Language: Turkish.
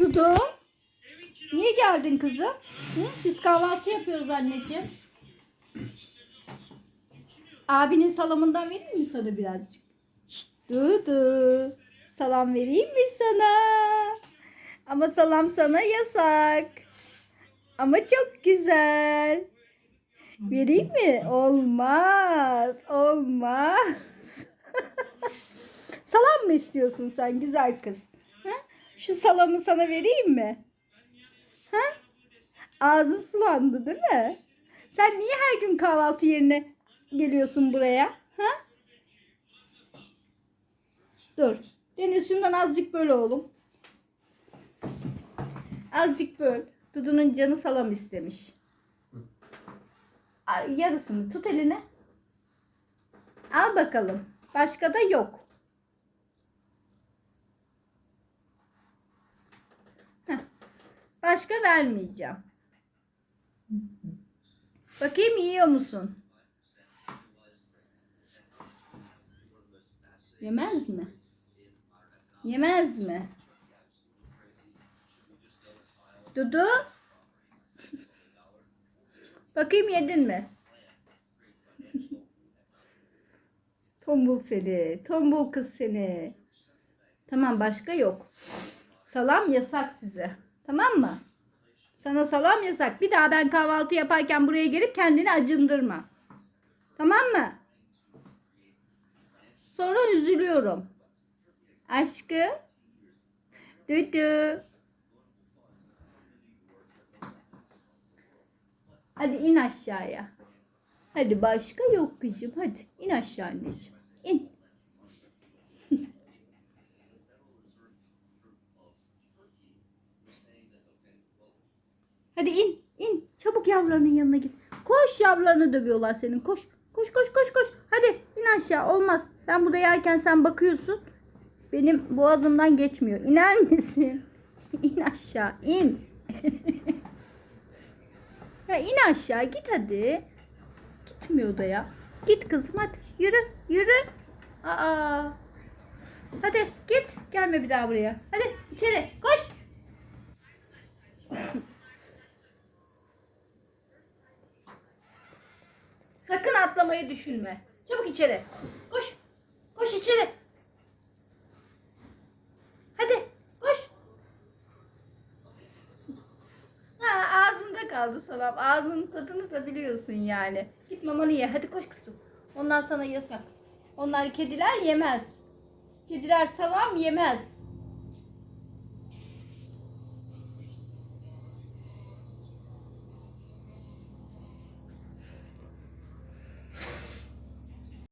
Dudu. Niye geldin kızım? Hı? Biz kahvaltı yapıyoruz anneciğim. Abinin salamından vereyim mi sana birazcık? Şşt Dudu. Salam vereyim mi sana? Ama salam sana yasak. Ama çok güzel. Vereyim mi? Olmaz. Olmaz. salam mı istiyorsun sen güzel kız? Şu salamı sana vereyim mi? Ha? Ağzın sulandı değil mi? Sen niye her gün kahvaltı yerine geliyorsun buraya? Ha? Dur. Deniz şundan azıcık böl oğlum. Azıcık böl. Dudu'nun canı salam istemiş. Yarısını tut eline. Al bakalım. Başka da yok. Başka vermeyeceğim. Bakayım yiyor musun? Yemez mi? Yemez mi? Dudu? Bakayım yedin mi? tombul seni. Tombul kız seni. Tamam başka yok. Salam yasak size. Tamam mı? Sana salam yasak. Bir daha ben kahvaltı yaparken buraya gelip kendini acındırma. Tamam mı? Sonra üzülüyorum. Aşkım. Dudu. Hadi in aşağıya. Hadi başka yok kızım. Hadi in aşağı anneciğim. İn. Hadi in. in. Çabuk yavrularının yanına git. Koş yavrularını dövüyorlar senin. Koş. Koş koş koş koş. Hadi in aşağı. Olmaz. Ben burada yerken sen bakıyorsun. Benim boğazımdan geçmiyor. İner misin? İn aşağı. in. ya in aşağı git hadi. Gitmiyor da ya. Git kızım hadi. Yürü yürü. Aa. Hadi git. Gelme bir daha buraya. Hadi içeri koş. Sakın atlamayı düşünme. Çabuk içeri. Koş. Koş içeri. Hadi koş. Ha ağzında kaldı salam. Ağzının tadını da biliyorsun yani. Git mamanı ye. Hadi koş kızım. Onlar sana yasak. Onlar kediler yemez. Kediler salam yemez.